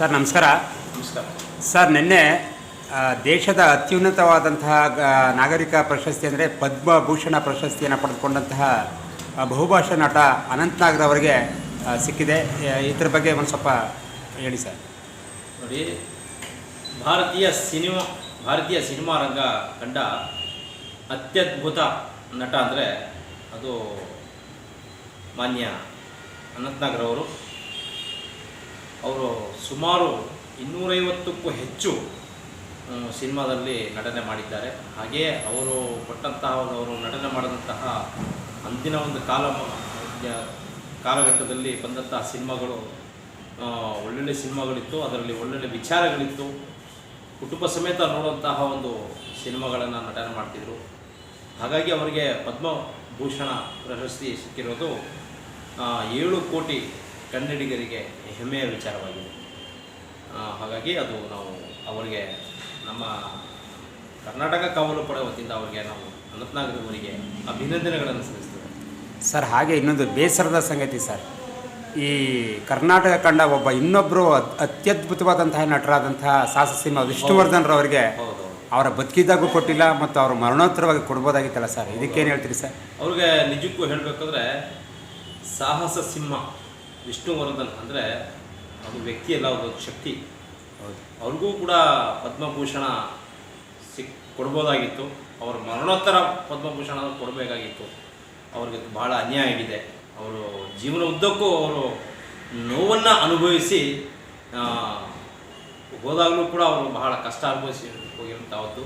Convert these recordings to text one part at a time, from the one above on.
Sir ನಮಸ್ಕಾರ. ನಮಸ್ಕಾರ. Sir ನಿನ್ನೆ ದೇಶದ ಅತ್ಯುನ್ನತವಾದಂತಹ ನಾಗರಿಕ ಪ್ರಶಸ್ತಿ ಅಂದರೆ ಪದ್ಮಭೂಷಣ ಪ್ರಶಸ್ತಿಯನ್ನು ಪಡೆದುಕೊಂಡಂತಹ ಬಹುಭಾಷಾ ನಟ ಅನಂತ್ನಾಗ್ ಅವರಿಗೆ ಸಿಕ್ಕಿದೆ. ಇದ್ರ ಬಗ್ಗೆ ಒಂದು ಸ್ವಲ್ಪ ಹೇಳಿ ಸರ್. ನೋಡಿ ಭಾರತೀಯ ಸಿನಿಮಾ ಭಾರತೀಯ ಸಿನಿಮಾ ರಂಗ ಕಂಡ ಅತ್ಯದ್ಭುತ ನಟ ಅಂದರೆ ಅದು ಮಾನ್ಯ ಅನಂತ್ನಾಗ್ರವರು ಅವರು ಸುಮಾರು ಇನ್ನೂರೈವತ್ತಕ್ಕೂ ಹೆಚ್ಚು ಸಿನಿಮಾದಲ್ಲಿ ನಟನೆ ಮಾಡಿದ್ದಾರೆ. ಹಾಗೆಯೇ ಅವರು ಕೊಟ್ಟಂತಹ ಅವರು ನಟನೆ ಮಾಡಿದಂತಹ ಅಂದಿನ ಒಂದು ಕಾಲ ಕಾಲಘಟ್ಟದಲ್ಲಿ ಬಂದಂತಹ ಸಿನಿಮಾಗಳು ಒಳ್ಳೊಳ್ಳೆ ಸಿನಿಮಾಗಳಿತ್ತು. ಅದರಲ್ಲಿ ಒಳ್ಳೊಳ್ಳೆ ವಿಚಾರಗಳಿತ್ತು. ಕುಟುಂಬ ಸಮೇತ ನೋಡುವಂತಹ ಒಂದು ಸಿನಿಮಾಗಳನ್ನು ನಟನೆ ಮಾಡ್ತಿದ್ರು. ಹಾಗಾಗಿ ಅವರಿಗೆ ಪದ್ಮಭೂಷಣ ಪ್ರಶಸ್ತಿ ಸಿಕ್ಕಿರೋದು ಏಳು ಕೋಟಿ ಕನ್ನಡಿಗರಿಗೆ ಹೆಮ್ಮೆಯ ವಿಚಾರವಾಗಿದೆ. ಹಾಗಾಗಿ ಅದು ನಾವು ಅವರಿಗೆ ನಮ್ಮ ಕರ್ನಾಟಕ ಕಾವಲು ಪಡೆ ವತಿಯಿಂದ ಅವರಿಗೆ ನಾವು ಅನಂತನಾಗರವರಿಗೆ ಅಭಿನಂದನೆಗಳನ್ನು ಸಲ್ಲಿಸ್ತೇವೆ. ಸರ್ ಹಾಗೆ ಇನ್ನೊಂದು ಬೇಸರದ ಸಂಗತಿ ಸರ್. ಈ ಕರ್ನಾಟಕ ಕಂಡ ಒಬ್ಬ ಇನ್ನೊಬ್ಬರು ಅತ್ಯದ್ಭುತವಾದಂತಹ ನಟರಾದಂತಹ ಸಾಹಸ ಸಿಂಹ ವಿಷ್ಣುವರ್ಧನ್ರವರಿಗೆ ಅವರ ಬದುಕಿದ್ದಾಗೂ ಕೊಟ್ಟಿಲ್ಲ ಮತ್ತು ಅವರು ಮರಣೋತ್ತರವಾಗಿ ಕೊಡ್ಬೋದಾಗಿತ್ತಲ್ಲ ಸರ್? ಇದಕ್ಕೇನು ಹೇಳ್ತೀರಿ ಸರ್? ಅವ್ರಿಗೆ ನಿಜಕ್ಕೂ ಹೇಳಬೇಕಂದ್ರೆ ಸಾಹಸ ಸಿಂಹ ವಿಷ್ಣುವರ್ಧನ್ ಅಂದರೆ ಅದು ವ್ಯಕ್ತಿಯಲ್ಲ ಒಂದು ಶಕ್ತಿ. ಅವ್ರಿಗೂ ಕೂಡ ಪದ್ಮಭೂಷಣ ಸಿಕ್ ಕೊಡ್ಬೋದಾಗಿತ್ತು. ಅವರ ಮರಣೋತ್ತರ ಪದ್ಮಭೂಷಣ ಕೊಡಬೇಕಾಗಿತ್ತು. ಅವ್ರಿಗೆ ಭಾಳ ಅನ್ಯಾಯ ಆಗಿದೆ. ಅವರು ಜೀವನ ಉದ್ದಕ್ಕೂ ಅವರು ನೋವನ್ನು ಅನುಭವಿಸಿ ಹೋದಾಗಲೂ ಕೂಡ ಅವರು ಬಹಳ ಕಷ್ಟ ಅನುಭವಿಸಿ ಹೋಗಿರುವಂಥದ್ದು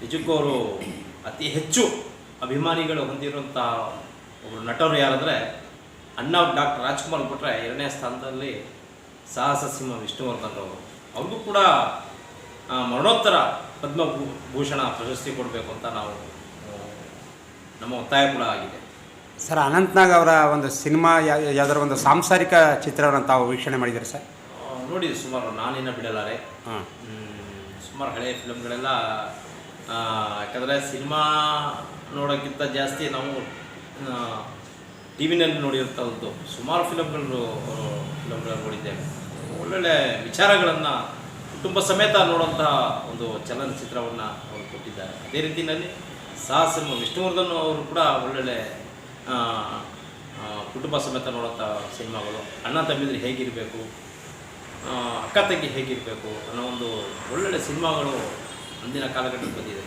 ನಿಜಕ್ಕೂ ಅವರು ಅತಿ ಹೆಚ್ಚು ಅಭಿಮಾನಿಗಳು ಹೊಂದಿರುವಂಥ ಒಬ್ಬರು ನಟರು ಯಾರಂದರೆ ಅಣ್ಣ ಡಾಕ್ಟರ್ ರಾಜ್ಕುಮಾರ್ ಕೊಟ್ಟರೆ ಎರಡನೇ ಸ್ಥಾನದಲ್ಲಿ ಸಾಹಸ ಸಿಂಹ ವಿಷ್ಣುವರ್ಧನ್ ಅವರು. ಅವ್ರಿಗೂ ಕೂಡ ಮರಣೋತ್ತರ ಪದ್ಮಭೂಷಣ ಭೂಷಣ ಪ್ರಶಸ್ತಿ ಕೊಡಬೇಕು ಅಂತ ನಾವು ನಮ್ಮ ಒತ್ತಾಯ ಕೂಡ ಆಗಿದೆ. ಸರ್ ಅನಂತ್ನಾಗ್ ಅವರ ಒಂದು ಸಿನಿಮಾ ಯಾವ್ದಾರ ಒಂದು ಸಾಂಸಾರಿಕ ಚಿತ್ರವನ್ನು ತಾವು ವೀಕ್ಷಣೆ ಮಾಡಿದ್ದೀರಿ ಸರ್? ನೋಡಿ ಸುಮಾರು ನಾನಿನ್ನ ಬಿಡಲಾರೆ. ಸುಮಾರು ಹಳೆಯ ಫಿಲಮ್ಗಳೆಲ್ಲ ಯಾಕಂದರೆ ಸಿನಿಮಾ ನೋಡೋಕ್ಕಿಂತ ಜಾಸ್ತಿ ನಾವು ಟಿ ವಿನಲ್ಲಿ ನೋಡಿರ್ತಕ್ಕಂಥದ್ದು ಸುಮಾರು ಫಿಲಮ್ಗಳು ಫಿಲಮ್ಗಳನ್ನು ನೋಡಿದ್ದೇವೆ ಒಳ್ಳೊಳ್ಳೆ ವಿಚಾರಗಳನ್ನು ಕುಟುಂಬ ಸಮೇತ ನೋಡುವಂತಹ ಒಂದು ಚಲನಚಿತ್ರವನ್ನು ಅವರು ಕೊಟ್ಟಿದ್ದಾರೆ. ಅದೇ ರೀತಿಯಲ್ಲಿ ಸಾಹಸ ವಿಷ್ಣುವರ್ಧನ್ ಅವರು ಕೂಡ ಒಳ್ಳೊಳ್ಳೆ ಕುಟುಂಬ ಸಮೇತ ನೋಡೋಂಥ ಸಿನಿಮಾಗಳು. ಅಣ್ಣ ತಮ್ಮಿದ್ರೆ ಹೇಗಿರಬೇಕು ಅಕ್ಕ ತಂಗಿ ಹೇಗಿರಬೇಕು ಅನ್ನೋ ಒಂದು ಒಳ್ಳೊಳ್ಳೆ ಸಿನಿಮಾಗಳು ಅಂದಿನ ಕಾಲಘಟ್ಟಕ್ಕೆ ಬಂದಿದೆ.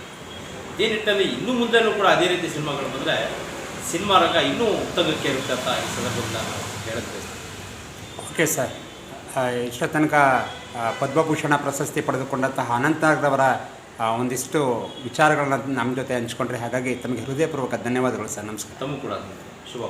ಇದೇ ನಿಟ್ಟಲ್ಲಿ ಇನ್ನೂ ಮುಂದೆನೂ ಕೂಡ ಅದೇ ರೀತಿ ಸಿನಿಮಾಗಳು ಬಂದರೆ ಸಿನಿಮಾ ರಂಗ ಇನ್ನೂ ಉತ್ತಂಗಕ್ಕೆ ಇರುತ್ತೆ ಅಂತ ಈ ಸಂದರ್ಭದಲ್ಲಿ ನಾನು ಬಯಸ್ತೀನಿ ಓಕೆ ಸರ್. ಇಷ್ಟ ತನಕ ಪದ್ಮಭೂಷಣ ಪ್ರಶಸ್ತಿ ಪಡೆದುಕೊಂಡಂತಹ ಅನಂತನಾಗ್ದವರ ಒಂದಿಷ್ಟು ವಿಚಾರಗಳನ್ನ ನಮ್ಮ ಜೊತೆ ಹಂಚ್ಕೊಂಡ್ರೆ ಹಾಗಾಗಿ ತಮಗೆ ಹೃದಯಪೂರ್ವಕ ಧನ್ಯವಾದಗಳು ಸರ್. ನಮಸ್ಕಾರ. ತಮಗೂ ಕೂಡ ಶುಭ